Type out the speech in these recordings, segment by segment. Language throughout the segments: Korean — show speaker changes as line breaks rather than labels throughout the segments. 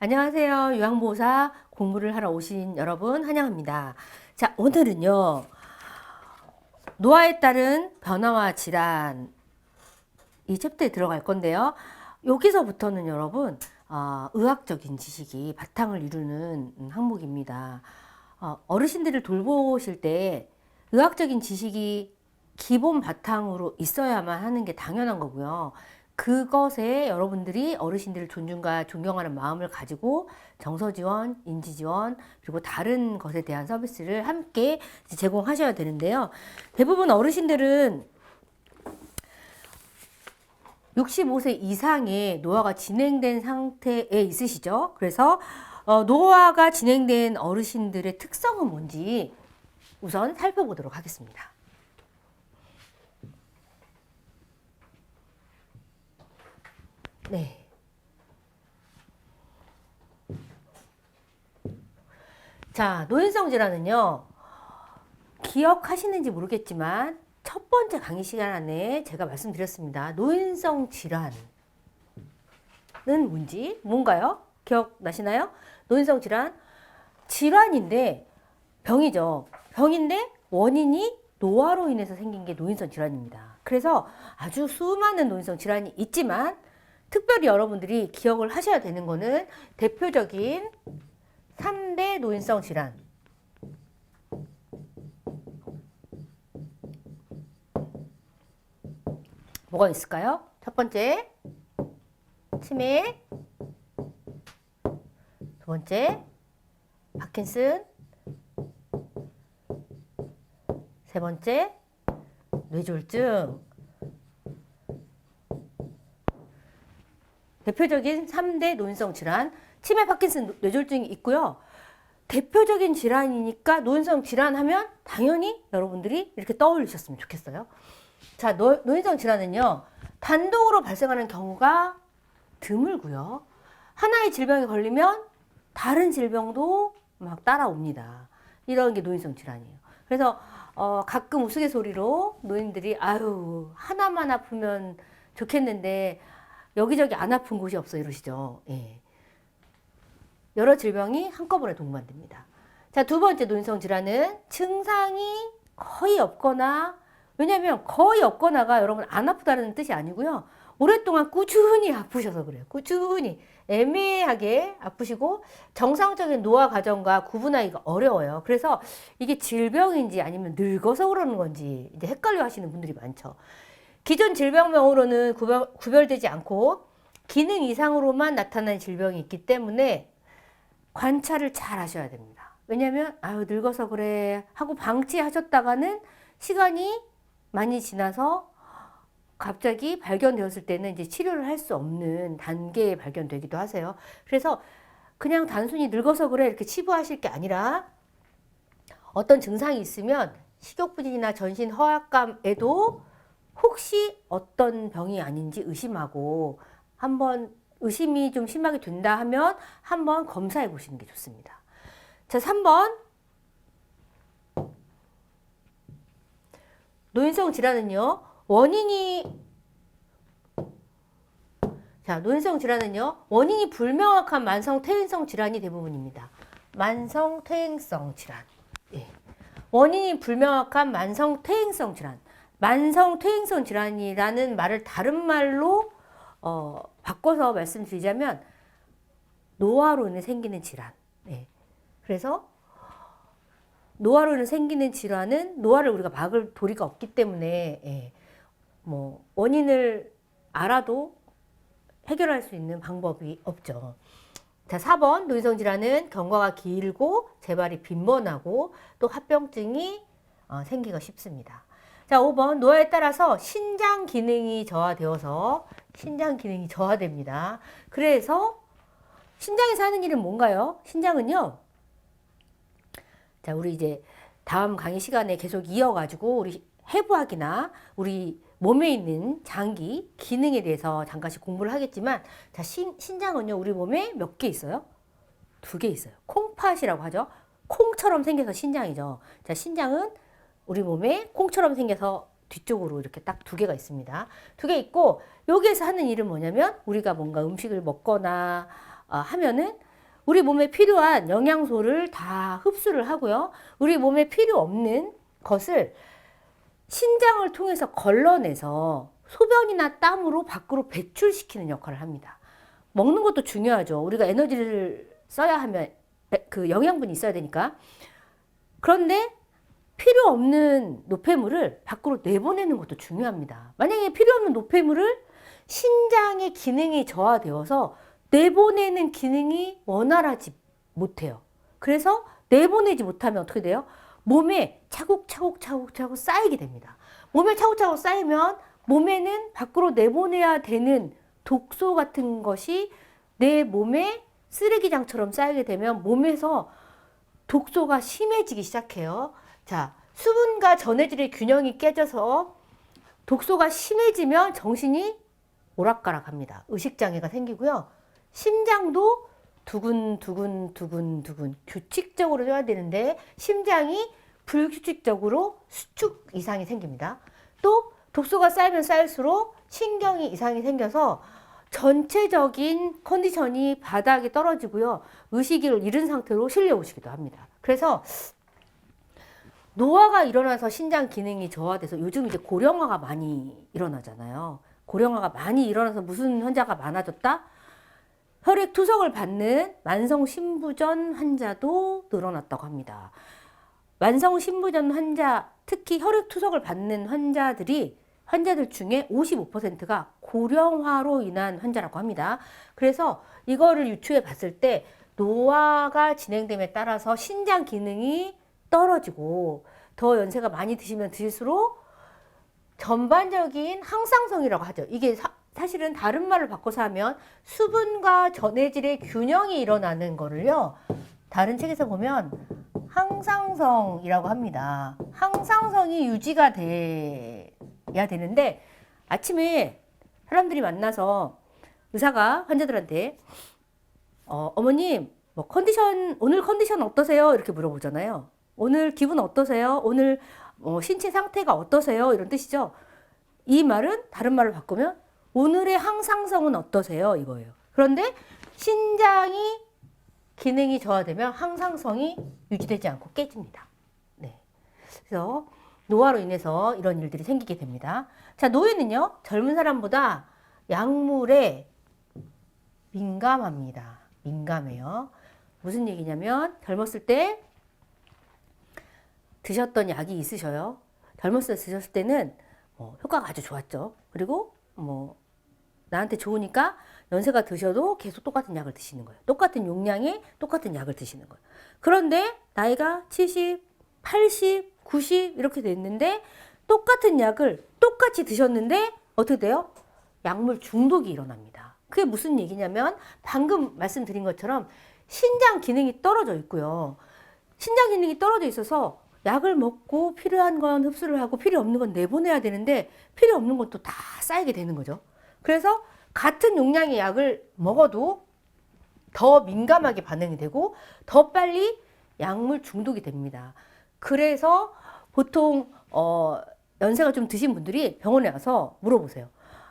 안녕하세요. 유황보호사 공부를 하러 오신 여러분 환영합니다. 자, 오늘은요. 노화에 따른 변화와 질환 이 챕터에 들어갈 건데요. 여기서부터는 여러분 어, 의학적인 지식이 바탕을 이루는 음, 항목입니다. 어, 어르신들을 돌보실 때 의학적인 지식이 기본 바탕으로 있어야만 하는 게 당연한 거고요. 그것에 여러분들이 어르신들을 존중과 존경하는 마음을 가지고 정서 지원, 인지 지원, 그리고 다른 것에 대한 서비스를 함께 제공하셔야 되는데요. 대부분 어르신들은 65세 이상의 노화가 진행된 상태에 있으시죠. 그래서 어, 노화가 진행된 어르신들의 특성은 뭔지 우선 살펴보도록 하겠습니다. 네. 자, 노인성 질환은요. 기억하시는지 모르겠지만 첫 번째 강의 시간에 제가 말씀드렸습니다. 노인성 질환은 뭔지 뭔가요? 기억나시나요? 노인성 질환 질환인데 병이죠. 병인데 원인이 노화로 인해서 생긴 게 노인성 질환입니다. 그래서 아주 수많은 노인성 질환이 있지만 특별히 여러분들이 기억을 하셔야 되는 거는 대표적인 3대 노인성 질환. 뭐가 있을까요? 첫 번째, 치매. 두 번째, 파킨슨. 세 번째, 뇌졸중. 대표적인 3대 노인성 질환, 치매, 파킨슨, 뇌졸중이 있고요. 대표적인 질환이니까 노인성 질환 하면 당연히 여러분들이 이렇게 떠올리셨으면 좋겠어요. 자, 노, 노인성 질환은요, 단독으로 발생하는 경우가 드물고요. 하나의 질병에 걸리면 다른 질병도 막 따라옵니다. 이런 게 노인성 질환이에요. 그래서 어, 가끔 우스갯소리로 노인들이 아유 하나만 아프면 좋겠는데 여기저기 안 아픈 곳이 없어 이러시죠. 예. 여러 질병이 한꺼번에 동반됩니다. 자, 두 번째 노인성 질환은 증상이 거의 없거나 왜냐하면 거의 없거나가 여러분 안 아프다는 뜻이 아니고요. 오랫동안 꾸준히 아프셔서 그래요. 꾸준히 애매하게 아프시고 정상적인 노화 과정과 구분하기가 어려워요. 그래서 이게 질병인지 아니면 늙어서 그러는 건지 이제 헷갈려 하시는 분들이 많죠. 기존 질병명으로는 구별, 구별 되지 않고 기능 이상으로만 나타나는 질병이 있기 때문에 관찰을 잘 하셔야 됩니다. 왜냐하면 아유 늙어서 그래 하고 방치하셨다가는 시간이 많이 지나서 갑자기 발견되었을 때는 이제 치료를 할 수 없는 단계에 발견되기도 하세요. 그래서 그냥 단순히 늙어서 그래 이렇게 치부하실 게 아니라 어떤 증상이 있으면 식욕부진이나 전신 허약감에도 혹시 어떤 병이 아닌지 의심하고 한번 의심이 좀 심하게 된다 하면 한번 검사해 보시는 게 좋습니다. 자, 3번. 노인성 질환은요, 원인이, 자, 노인성 질환은요, 원인이 불명확한 만성 퇴행성 질환이 대부분입니다. 만성 퇴행성 질환. 예. 원인이 불명확한 만성 퇴행성 질환. 만성 퇴행성 질환이라는 말을 다른 말로 어, 바꿔서 말씀드리자면 노화로 인해 생기는 질환. 네. 그래서 노화로 인해 생기는 질환은 노화를 우리가 막을 도리가 없기 때문에 예, 뭐 원인을 알아도 해결할 수 있는 방법이 없죠. 자, 4번 노인성 질환은 경과가 길고 재발이 빈번하고 또 합병증이 어, 생기가 쉽습니다. 자, 5번 노화에 따라서 신장 기능이 저하되어서 신장 기능이 저하됩니다. 그래서 신장에서 하는 일은 뭔가요? 신장은요. 자, 우리 이제 다음 강의 시간에 계속 이어가지고 우리 해부학이나 우리 몸에 있는 장기 기능에 대해서 잠깐씩 공부를 하겠지만 자, 신, 신장은요. 우리 몸에 몇 개 있어요? 두 개 있어요. 콩팥이라고 하죠. 콩처럼 생겨서 신장이죠. 자, 신장은 우리 몸에 콩처럼 생겨서 뒤쪽으로 이렇게 딱 두 개가 있습니다. 두 개 있고 여기에서 하는 일은 뭐냐면 우리가 뭔가 음식을 먹거나 어, 하면은 우리 몸에 필요한 영양소를 다 흡수를 하고요. 우리 몸에 필요 없는 것을 신장을 통해서 걸러내서 소변이나 땀으로 밖으로 배출시키는 역할을 합니다. 먹는 것도 중요하죠. 우리가 에너지를 써야 하면 에- 그 영양분이 있어야 되니까. 그런데 필요 없는 노폐물을 밖으로 내보내는 것도 중요합니다. 만약에 필요 없는 노폐물을 신장의 기능이 저하되어서 내보내는 기능이 원활하지 못해요. 그래서 내보내지 못하면 어떻게 돼요? 몸에 차곡차곡 차곡차곡 쌓이게 됩니다. 몸에 차곡차곡 쌓이면 몸에는 밖으로 내보내야 되는 독소 같은 것이 내 몸에 쓰레기장처럼 쌓이게 되면 몸에서 독소가 심해지기 시작해요. 자, 수분과 전해질의 균형이 깨져서 독소가 심해지면 정신이 오락가락합니다. 의식장애가 생기고요. 심장도 두근두근 두근 두근 규칙적으로 해야 되는데 심장이 불규칙적으로 수축 이상이 생깁니다. 또 독소가 쌓이면 쌓일수록 신경이 이상이 생겨서 전체적인 컨디션이 바닥에 떨어지고요. 의식을 잃은 상태로 실려 오시기도 합니다. 그래서 노화가 일어나서 신장 기능이 저하돼서 요즘 이제 고령화가 많이 일어나잖아요. 고령화가 많이 일어나서 무슨 환자가 많아졌다? 혈액 투석을 받는 만성 신부전 환자도 늘어났다고 합니다. 만성 신부전 환자, 특히 혈액 투석을 받는 환자들이 환자들 중에 55%가 고령화로 인한 환자라고 합니다. 그래서 이거를 유추해 봤을 때 노화가 진행됨에 따라서 신장 기능이 떨어지고 더 연세가 많이 드시면 드실수록 전반적인 항상성이라고 하죠. 이게 사, 사실은 다른 말을 바꿔서 하면 수분과 전해질의 균형이 일어나는 거를요. 다른 책에서 보면 항상성이라고 합니다. 항상성이 유지가 돼야 되는데 아침에 사람들이 만나서 의사가 환자들한테 어, 어머님 뭐 컨디션 오늘 컨디션 어떠세요? 이렇게 물어보잖아요. 오늘 기분 어떠세요? 오늘 어, 신체 상태가 어떠세요? 이런 뜻이죠. 이 말은 다른 말로 바꾸면 오늘의 항상성은 어떠세요? 이거예요. 그런데 신장이 기능이 저하되면 항상성이 유지되지 않고 깨집니다. 네. 그래서 노화로 인해서 이런 일들이 생기게 됩니다. 자, 노인은요, 젊은 사람보다 약물에 민감합니다. 민감해요. 무슨 얘기냐면, 젊었을 때 드셨던 약이 있으셔요. 젊었을 때 드셨을 때는 뭐 효과가 아주 좋았죠. 그리고 뭐 나한테 좋으니까 연세가 드셔도 계속 똑같은 약을 드시는 거예요. 똑같은 용량의 똑같은 약을 드시는 거예요. 그런데 나이가 70, 80, 90 이렇게 됐는데 똑같은 약을 똑같이 드셨는데 어떻게 돼요? 약물 중독이 일어납니다. 그게 무슨 얘기냐면 방금 말씀드린 것처럼 신장 기능이 떨어져 있고요. 신장 기능이 떨어져 있어서 약을 먹고 필요한 건 흡수를 하고 필요 없는 건 내보내야 되는데 필요 없는 것도 다 쌓이게 되는 거죠. 그래서 같은 용량의 약을 먹어도 더 민감하게 반응이 되고 더 빨리 약물 중독이 됩니다. 그래서 보통 어 연세가 좀 드신 분들이 병원에 와서 물어보세요.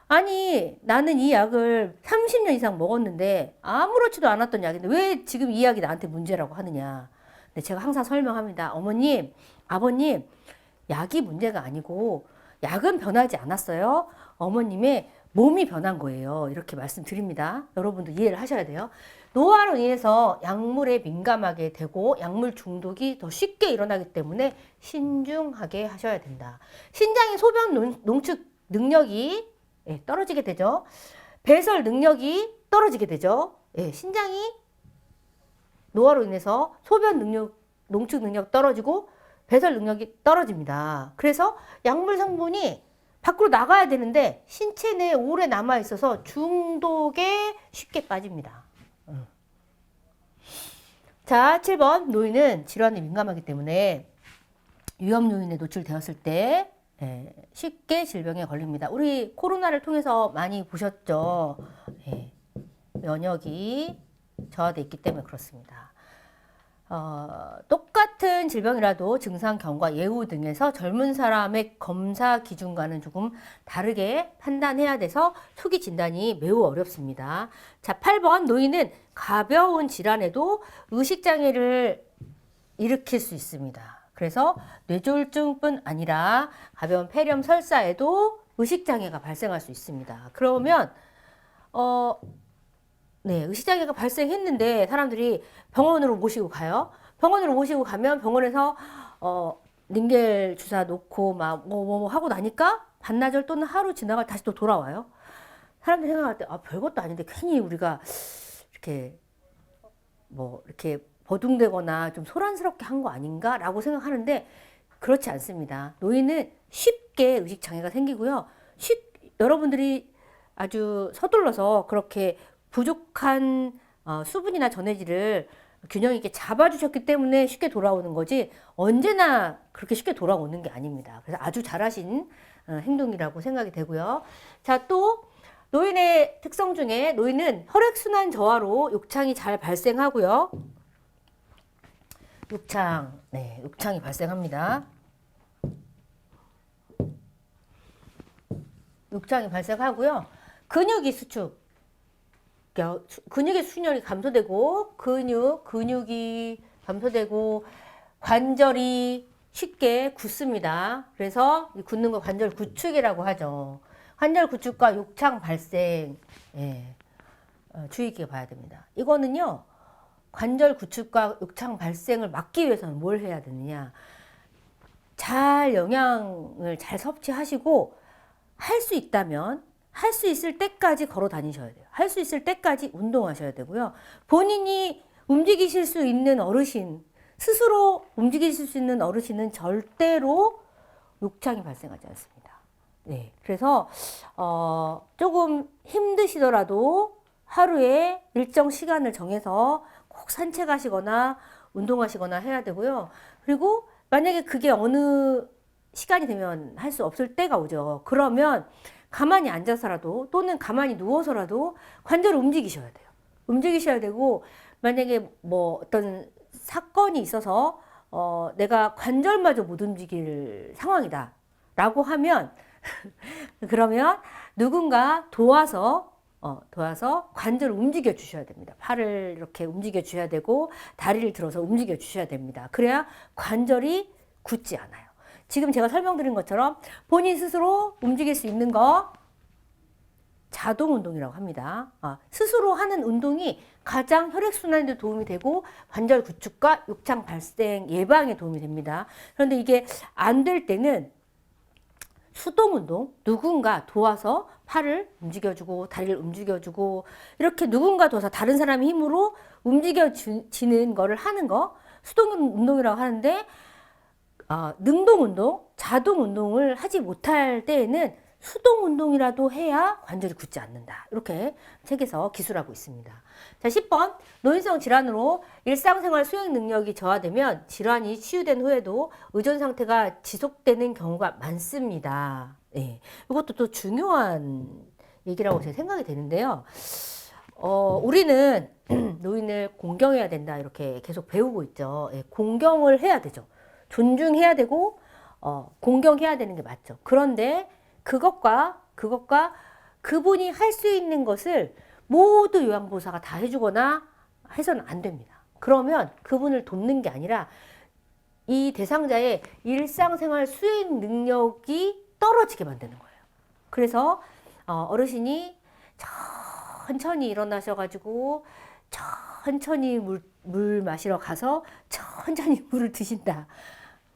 아니, 나는 이 약을 30년 이상 먹었는데 아무렇지도 않았던 약인데 왜 지금 이 약이 나한테 문제라고 하느냐. 제가 항상 설명합니다. 어머님, 아버님, 약이 문제가 아니고 약은 변하지 않았어요. 어머님의 몸이 변한 거예요. 이렇게 말씀드립니다. 여러분도 이해를 하셔야 돼요. 노화로 인해서 약물에 민감하게 되고 약물 중독이 더 쉽게 일어나기 때문에 신중하게 하셔야 된다. 신장의 소변 농- 농축 능력이 예, 떨어지게 되죠. 배설 능력이 떨어지게 되죠. 예, 신장이 노화로 인해서 소변 능력, 농축 능력 떨어지고 배설 능력이 떨어집니다. 그래서 약물 성분이 밖으로 나가야 되는데 신체 내에 오래 남아 있어서 중독에 쉽게 빠집니다. 음. 자, 7번 노인은 질환에 민감하기 때문에 위험 요인에 노출되었을 때 예, 쉽게 질병에 걸립니다. 우리 코로나를 통해서 많이 보셨죠. 예, 면역이 저하돼 있기 때문에 그렇습니다. 어, 똑같은 질병이라도 증상, 경과, 예후 등에서 젊은 사람의 검사 기준과는 조금 다르게 판단해야 돼서 초기 진단이 매우 어렵습니다. 자, 8번 노인은 가벼운 질환에도 의식장애를 일으킬 수 있습니다. 그래서 뇌졸중뿐 아니라 가벼운 폐렴 설사에도 의식장애가 발생할 수 있습니다. 그러면 어, 네, 의식장애가 발생했는데 사람들이 병원으로 모시고 가요. 병원으로 모시고 가면 병원에서 어, 링겔 주사 놓고 막뭐뭐 하고 나니까 반나절 또는 하루 지나가 다시 또 돌아와요. 사람들이 생각할 때 아, 별것도 아닌데 괜히 우리가 이렇게 뭐 이렇게 버둥대거나 좀 소란스럽게 한 거 아닌가라고 생각하는데 그렇지 않습니다. 노인은 쉽게 의식 장애가 생기고요. 쉽 여러분들이 아주 서둘러서 그렇게 부족한 어, 수분이나 전해질을 균형 있게 잡아주셨기 때문에 쉽게 돌아오는 거지 언제나 그렇게 쉽게 돌아오는 게 아닙니다. 그래서 아주 잘하신 어, 행동이라고 생각이 되고요. 자, 또 노인의 특성 중에 노인은 혈액순환 저하로 욕창이 잘 발생하고요. 욕창, 네, 욕창이 발생합니다. 욕창이 발생하고요. 근육이 수축, 근육의 수준이 감소되고 근육, 근육이 감소되고 관절이 쉽게 굳습니다. 그래서 이 굳는 거 관절 구축이라고 하죠. 관절 구축과 욕창 발생, 예, 어, 주의 깊게 봐야 됩니다. 이거는요, 관절 구축과 욕창 발생을 막기 위해서는 뭘 해야 되느냐. 잘 영양을 잘 섭취하시고 할 수 있다면 할 수 있을 때까지 걸어 다니셔야 돼요. 할 수 있을 때까지 운동하셔야 되고요. 본인이 움직이실 수 있는 어르신, 스스로 움직이실 수 있는 어르신은 절대로 욕창이 발생하지 않습니다. 네. 그래서, 어, 조금 힘드시더라도 하루에 일정 시간을 정해서 꼭 산책하시거나 운동하시거나 해야 되고요. 그리고 만약에 그게 어느 시간이 되면 할 수 없을 때가 오죠. 그러면 가만히 앉아서라도 또는 가만히 누워서라도 관절을 움직이셔야 돼요. 움직이셔야 되고 만약에 뭐 어떤 사건이 있어서 어 내가 관절마저 못 움직일 상황이다 라고 하면 그러면 누군가 도와서 어, 도와서 관절을 움직여 주셔야 됩니다. 팔을 이렇게 움직여 주셔야 되고 다리를 들어서 움직여 주셔야 됩니다. 그래야 관절이 굳지 않아요. 지금 제가 설명드린 것처럼 본인 스스로 움직일 수 있는 거 자동 운동이라고 합니다. 아, 스스로 하는 운동이 가장 혈액순환에도 도움이 되고 관절 구축과 욕창 발생 예방에 도움이 됩니다. 그런데 이게 안 될 때는 수동 운동, 누군가 도와서 팔을 움직여주고 다리를 움직여주고 이렇게 누군가 도와서 다른 사람의 힘으로 움직여지는 거를 하는 거 수동 운동이라고 하는데 어, 능동 운동, 자동 운동을 하지 못할 때에는 수동 운동이라도 해야 관절이 굳지 않는다. 이렇게 책에서 기술하고 있습니다. 자, 10번. 노인성 질환으로 일상생활 수행 능력이 저하되면 질환이 치유된 후에도 의존 상태가 지속되는 경우가 많습니다. 예. 이것도 또 중요한 얘기라고 제 생각이 되는데요. 어, 우리는 노인을 공경해야 된다. 이렇게 계속 배우고 있죠. 예, 공경을 해야 되죠. 존중해야 되고, 어, 공경해야 되는 게 맞죠. 그런데 그것과, 그것과 그분이 할 수 있는 것을 모두 요양보호사가 다 해주거나 해서는 안 됩니다. 그러면 그분을 돕는 게 아니라 이 대상자의 일상생활 수행 능력이 떨어지게 만드는 거예요. 그래서 어, 어르신이 천천히 일어나셔가지고 천천히 물, 물 마시러 가서 천천히 물을 드신다.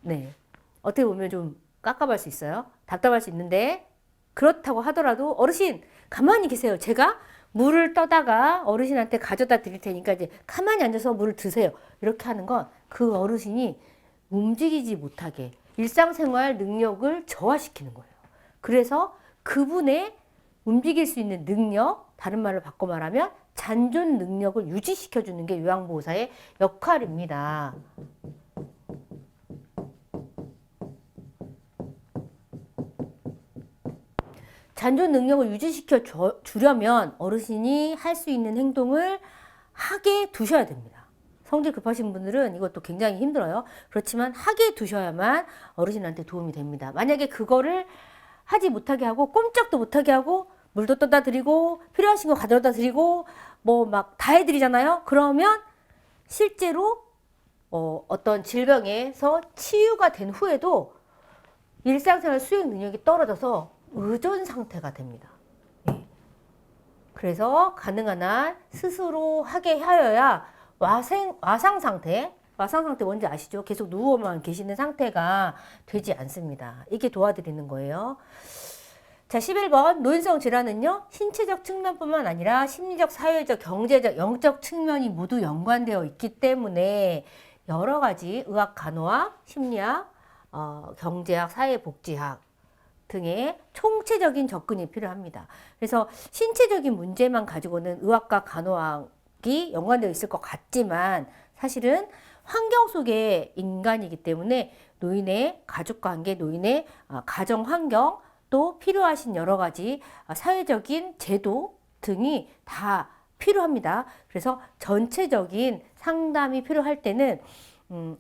네. 어떻게 보면 좀 깝깝할 수 있어요. 답답할 수 있는데 그렇다고 하더라도 어르신 가만히 계세요. 제가 물을 떠다가 어르신한테 가져다 드릴 테니까 이제 가만히 앉아서 물을 드세요. 이렇게 하는 건 그 어르신이 움직이지 못하게 일상생활 능력을 저하시키는 거예요. 그래서 그분의 움직일 수 있는 능력, 다른 말을 바꿔 말하면 잔존 능력을 유지시켜 주는 게 요양보호사의 역할입니다. 잔존 능력을 유지시켜 줘- 주려면 어르신이 할 수 있는 행동을 하게 두셔야 됩니다. 성질 급하신 분들은 이것도 굉장히 힘들어요. 그렇지만 하게 두셔야만 어르신한테 도움이 됩니다. 만약에 그거를 하지 못하게 하고 꼼짝도 못하게 하고 물도 떠다 드리고 필요하신 거 가져다 드리고 뭐 막 다 해드리잖아요. 그러면 실제로 어, 어떤 질병에서 치유가 된 후에도 일상생활 수행 능력이 떨어져서 의존 상태가 됩니다. 예. 그래서 가능한 한 스스로 하게 하여야 와생, 와상 상태, 와상 상태 뭔지 아시죠? 계속 누워만 계시는 상태가 되지 않습니다. 이게 도와드리는 거예요. 자, 11번 노인성 질환은요. 신체적 측면뿐만 아니라 심리적, 사회적, 경제적, 영적 측면이 모두 연관되어 있기 때문에 여러 가지 의학 간호학, 심리학, 어, 경제학, 사회복지학 등의 총체적인 접근이 필요합니다. 그래서 신체적인 문제만 가지고는 의학과 간호학이 연관되어 있을 것 같지만 사실은 환경 속의 인간이기 때문에 노인의 가족 관계, 노인의 아, 가정 환경, 또 필요하신 여러 가지 아, 사회적인 제도 등이 다 필요합니다. 그래서 전체적인 상담이 필요할 때는 음,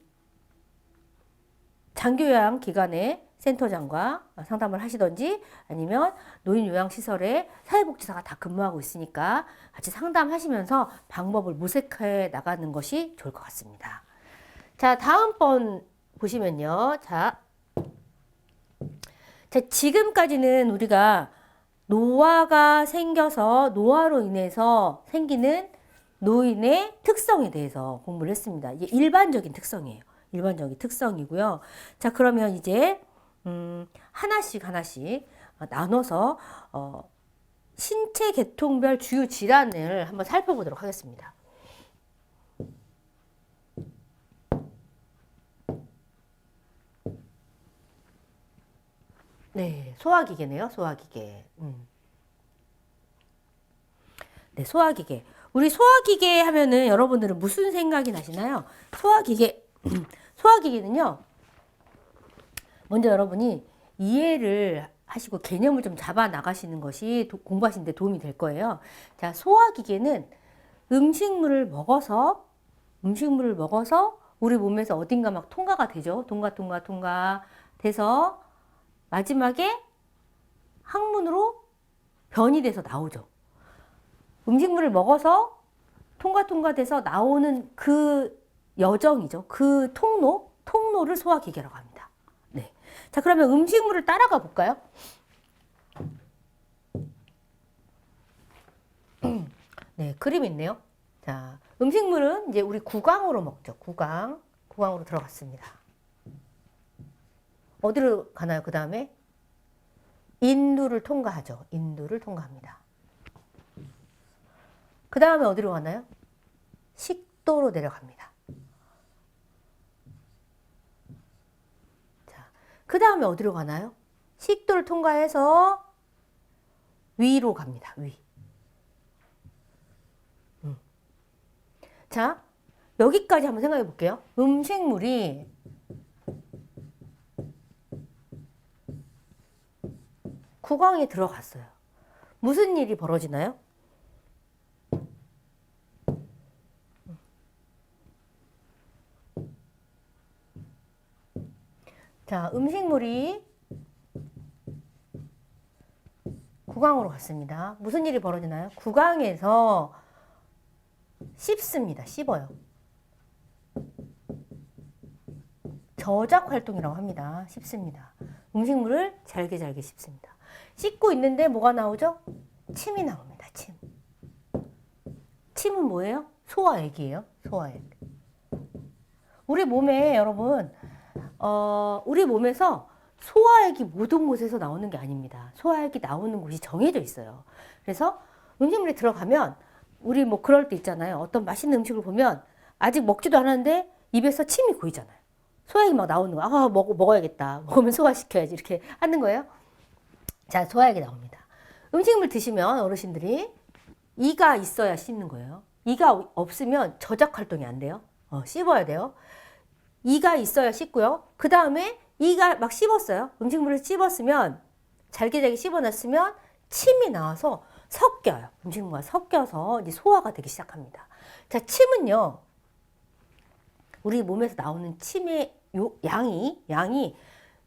장교양 기관의 센터장과 상담을 하시던지 아니면 노인 요양시설에 사회복지사가 다 근무하고 있으니까 같이 상담하시면서 방법을 모색해 나가는 것이 좋을 것 같습니다. 자, 다음번 보시면요. 자, 자, 지금까지는 우리가 노화가 생겨서 노화로 인해서 생기는 노인의 특성에 대해서 공부를 했습니다. 이게 일반적인 특성이에요. 일반적인 특성이고요. 자, 그러면 이제 음, 하나씩 하나씩 나눠서 어, 신체 계통별 주요 질환을 한번 살펴보도록 하겠습니다. 네, 소화기계네요. 소화기계. 음. 네, 소화기계. 우리 소화기계 하면은 여러분들은 무슨 생각이 나시나요? 소화기계. 소화기계는요. 먼저 여러분이 이해를 하시고 개념을 좀 잡아 나가시는 것이 도, 공부하시는데 도움이 될 거예요. 자, 소화기계는 음식물을 먹어서 음식물을 먹어서 우리 몸에서 어딘가 막 통과가 되죠. 통과 통과 통과 돼서 마지막에 항문으로 변이 돼서 나오죠. 음식물을 먹어서 통과 통과돼서 나오는 그 여정이죠. 그 통로, 통로를 소화기계라고 합니다. 네. 자, 그러면 음식물을 따라가 볼까요? 네, 그림 있네요. 자, 음식물은 이제 우리 구강으로 먹죠. 구강. 구강으로 들어갔습니다. 어디로 가나요? 그 다음에 인두를 통과하죠. 인두를 통과합니다. 그 다음에 어디로 가나요? 식도로 내려갑니다. 자, 그 다음에 어디로 가나요? 식도를 통과해서 위로 갑니다. 위. 음. 자, 여기까지 한번 생각해 볼게요. 음식물이 구강에 들어갔어요. 무슨 일이 벌어지나요? 자, 음식물이 구강으로 갔습니다. 무슨 일이 벌어지나요? 구강에서 씹습니다. 씹어요. 저작 활동이라고 합니다. 씹습니다. 음식물을 잘게 잘게 씹습니다. 씹고 있는데 뭐가 나오죠? 침이 나옵니다. 침. 침은 뭐예요? 소화액이에요. 소화액. 우리 몸에 여러분 어, 우리 몸에서 소화액이 모든 곳에서 나오는 게 아닙니다. 소화액이 나오는 곳이 정해져 있어요. 그래서 음식물이 들어가면 우리 뭐 그럴 때 있잖아요. 어떤 맛있는 음식을 보면 아직 먹지도 않았는데 입에서 침이 고이잖아요. 소화액이 막 나오는 거. 아, 먹, 먹어야겠다. 먹으면 소화시켜야지. 이렇게 하는 거예요. 자, 소화액이 나옵니다. 음식물 드시면 어르신들이 이가 있어야 씹는 거예요. 이가 없으면 저작 활동이 안 돼요. 어, 씹어야 돼요. 이가 있어야 씹고요. 그 다음에 이가 막 씹었어요. 음식물을 씹었으면 잘게 잘게 씹어놨으면 침이 나와서 섞여요. 음식물과 섞여서 이제 소화가 되기 시작합니다. 자, 침은요. 우리 몸에서 나오는 침의 요, 양이 양이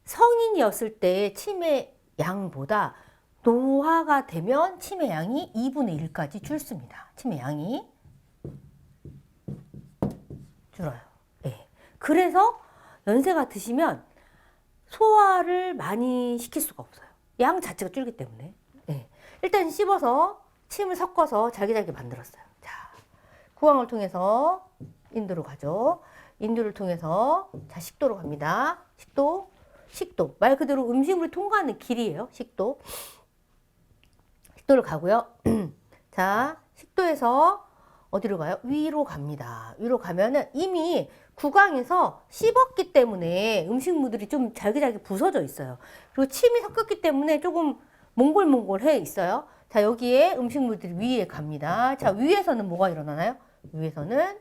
성인이었을 때 침의 양보다 노화가 되면 침의 양이 2분의 1까지 줄습니다. 침의 양이 줄어요. 예. 그래서 연세가 드시면 소화를 많이 시킬 수가 없어요. 양 자체가 줄기 때문에. 예. 일단 씹어서 침을 섞어서 잘게잘게 만들었어요. 자, 구강을 통해서 인도로 가죠. 인도를 통해서 자 식도로 갑니다. 식도, 식도 말 그대로 음식물이 통과하는 길이에요. 식도. 식도를 가고요. 자, 식도에서 어디로 가요? 위로 갑니다. 위로 가면은 이미 구강에서 씹었기 때문에 음식물들이 좀 잘게잘게 부서져 있어요. 그리고 침이 섞였기 때문에 조금 몽골몽골해 있어요. 자, 여기에 음식물들이 위에 갑니다. 자, 위에서는 뭐가 일어나나요? 위에서는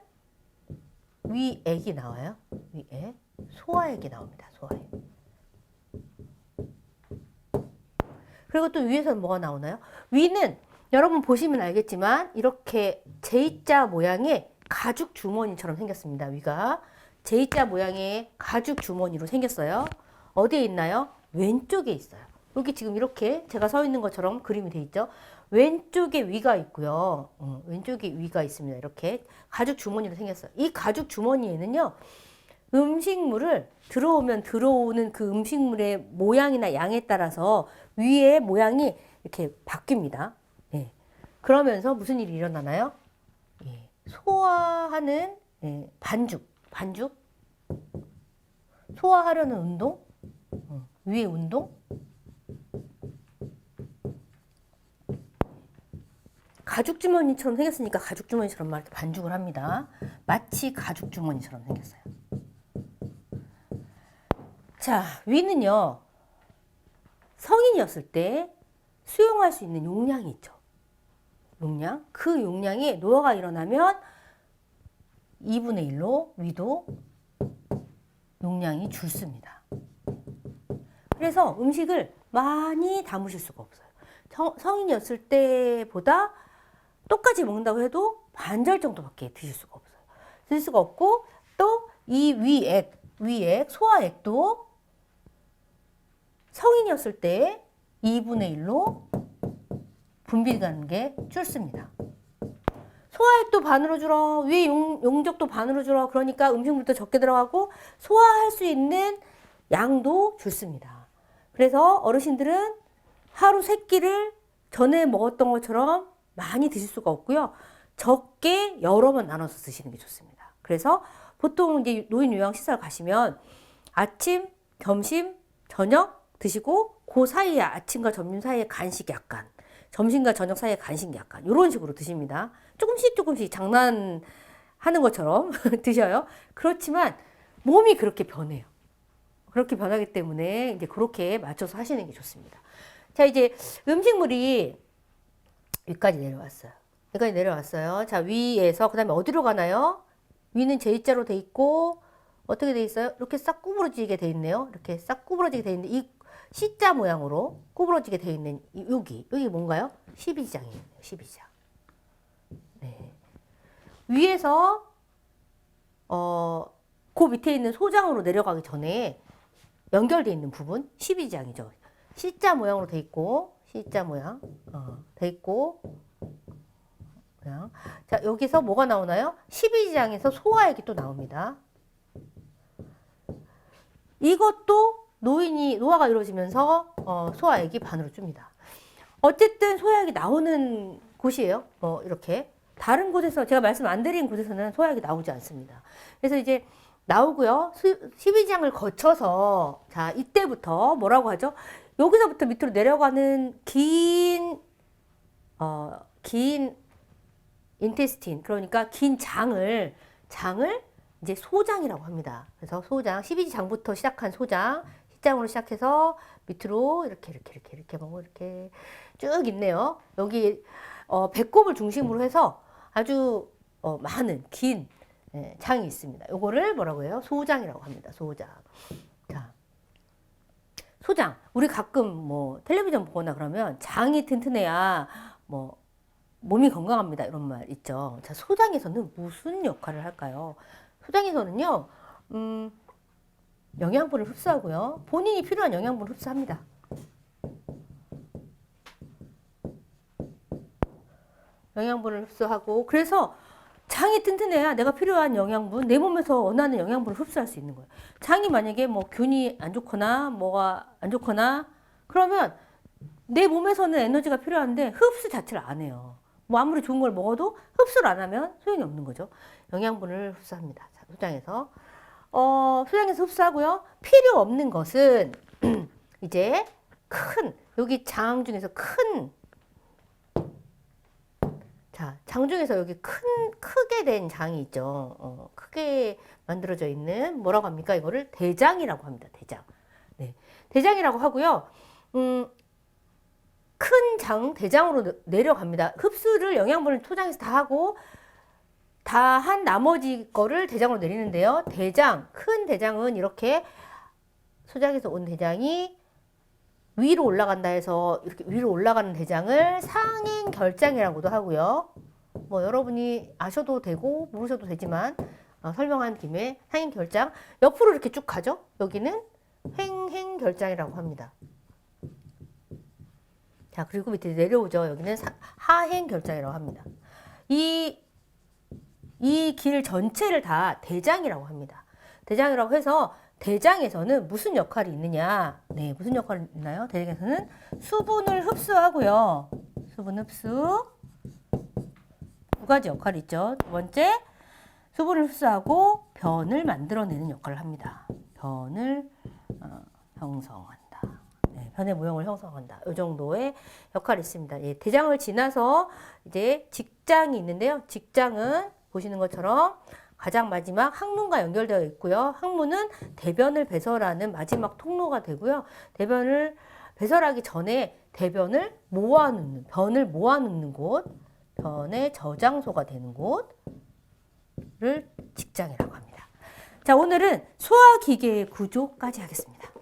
위액이 나와요. 위액. 소화액이 나옵니다. 소화액. 그리고 또 위에서는 뭐가 나오나요? 위는 여러분 보시면 알겠지만 이렇게 J자 모양의 가죽 주머니처럼 생겼습니다. 위가 J자 모양의 가죽 주머니로 생겼어요. 어디에 있나요? 왼쪽에 있어요. 여기 지금 이렇게 제가 서 있는 것처럼 그림이 돼 있죠. 왼쪽에 위가 있고요. 어, 왼쪽에 위가 있습니다. 이렇게 가죽 주머니로 생겼어요. 이 가죽 주머니에는요. 음식물을 들어오면 들어오는 그 음식물의 모양이나 양에 따라서 위의 모양이 이렇게 바뀝니다. 예. 그러면서 무슨 일이 일어나나요? 예. 소화하는 예. 반죽, 반죽, 소화하려는 운동, 어, 위의 운동, 가죽 주머니처럼 생겼으니까 가죽 주머니처럼 말 반죽을 합니다. 마치 가죽 주머니처럼 생겼어요. 자, 위는요. 성인이었을 때 수용할 수 있는 용량이 있죠. 용량. 그 용량이 노화가 일어나면 2분의 1로 위도 용량이 줄습니다. 그래서 음식을 많이 담으실 수가 없어요. 성, 성인이었을 때보다 똑같이 먹는다고 해도 반절 정도밖에 드실 수가 없어요. 드실 수가 없고 또 이 위액, 위액, 소화액도 성인이었을 때 2분의 1로 게 줄습니다. 소화액도 반으로 줄어, 위 용, 용적도 반으로 줄어. 그러니까 음식물도 적게 들어가고 소화할 수 있는 양도 줄습니다. 그래서 어르신들은 하루 세 끼를 전에 먹었던 것처럼 많이 드실 수가 없고요. 적게 여러 번 나눠서 드시는 게 좋습니다. 그래서 보통 이제 노인 요양 시설 가시면 아침, 점심, 저녁 드시고 그 사이에 아침과 점심 사이에 간식 약간, 점심과 저녁 사이에 간식 약간 이런 식으로 드십니다. 조금씩 조금씩 장난하는 것처럼 드셔요. 그렇지만 몸이 그렇게 변해요. 그렇게 변하기 때문에 이제 그렇게 맞춰서 하시는 게 좋습니다. 자, 이제 음식물이 위까지 내려왔어요. 여기까지 내려왔어요. 자, 위에서 그 다음에 어디로 가나요? 위는 J자로 돼 있고 어떻게 돼 있어요? 이렇게 싹 구부러지게 돼 있네요. 이렇게 싹 구부러지게 돼 있는데 이 C자 모양으로 구부러지게 돼 있는 이- 여기 여기 뭔가요? 12장이에요. 12장. 네. 위에서 어, 그 밑에 있는 소장으로 내려가기 전에 연결돼 있는 부분 12장이죠. C자 모양으로 돼 있고 C자 모양 어, 돼 있고 모양. 자 여기서 뭐가 나오나요? 12장에서 소화액이 또 나옵니다. 이것도 노인이 노화가 이루어지면서 어, 소화액이 반으로 줍니다. 어쨌든 소화액이 나오는 곳이에요. 어, 이렇게 다른 곳에서 제가 말씀 안 드린 곳에서는 소화액이 나오지 않습니다. 그래서 이제 나오고요. 12장을 거쳐서 자 이때부터 뭐라고 하죠? 여기서부터 밑으로 내려가는 긴 어, 긴 인테스틴 그러니까 긴 장을 장을 이제 소장이라고 합니다. 그래서 소장 12장부터 시작한 소장 시장으로 시작해서 밑으로 이렇게 이렇게 이렇게 이렇게 보고 이렇게 쭉 있네요. 여기 어, 배꼽을 중심으로 해서 아주 어, 많은 긴 예, 장이 있습니다. 요거를 뭐라고 해요? 소장이라고 합니다. 소장. 자, 소장. 우리 가끔 뭐 텔레비전 보거나 그러면 장이 튼튼해야 뭐 몸이 건강합니다. 이런 말 있죠. 자, 소장에서는 무슨 역할을 할까요? 소장에서는요, 음, 영양분을 흡수하고요. 본인이 필요한 영양분을 흡수합니다. 영양분을 흡수하고 그래서 장이 튼튼해야 내가 필요한 영양분 내 몸에서 원하는 영양분을 흡수할 수 있는 거예요. 장이 만약에 뭐 균이 안 좋거나 뭐가 안 좋거나 그러면 내 몸에서는 에너지가 필요한데 흡수 자체를 안 해요. 뭐 아무리 좋은 걸 먹어도 흡수를 안 하면 소용이 없는 거죠. 영양분을 흡수합니다. 자, 소장에서 어, 소장에서 흡수하고요. 필요 없는 것은 이제 큰 여기 장 중에서 큰 자, 장 중에서 여기 큰, 크게 된 장이 있죠. 어, 크게 만들어져 있는, 뭐라고 합니까? 이거를 대장이라고 합니다. 대장. 네. 대장이라고 하고요. 음, 큰 장, 대장으로 내- 내려갑니다. 흡수를 영양분을 초장에서 다 하고, 다 한 나머지 거를 대장으로 내리는데요. 대장, 큰 대장은 이렇게 소장에서 온 대장이 위로 올라간다 해서 이렇게 위로 올라가는 대장을 상행 결장이라고도 하고요. 뭐 여러분이 아셔도 되고 모르셔도 되지만 어, 설명한 김에 상행 결장 옆으로 이렇게 쭉 가죠. 여기는 횡행 결장이라고 합니다. 자 그리고 밑에 내려오죠. 여기는 사- 하행 결장이라고 합니다. 이 이 길 전체를 다 대장이라고 합니다. 대장이라고 해서 대장에서는 무슨 역할이 있느냐? 네, 무슨 역할이 있나요? 대장에서는 수분을 흡수하고요. 수분 흡수. 두 가지 역할이 있죠. 두 번째, 수분을 흡수하고 변을 만들어내는 역할을 합니다. 변을 어, 형성한다. 네, 변의 모형을 형성한다. 이 정도의 역할이 있습니다. 예, 대장을 지나서 이제 직장이 있는데요. 직장은 보시는 것처럼 가장 마지막 항문과 연결되어 있고요. 항문은 대변을 배설하는 마지막 통로가 되고요. 대변을 배설하기 전에 대변을 모아놓는, 변을 모아놓는 곳, 변의 저장소가 되는 곳을 직장이라고 합니다. 자, 오늘은 소화기계의 구조까지 하겠습니다.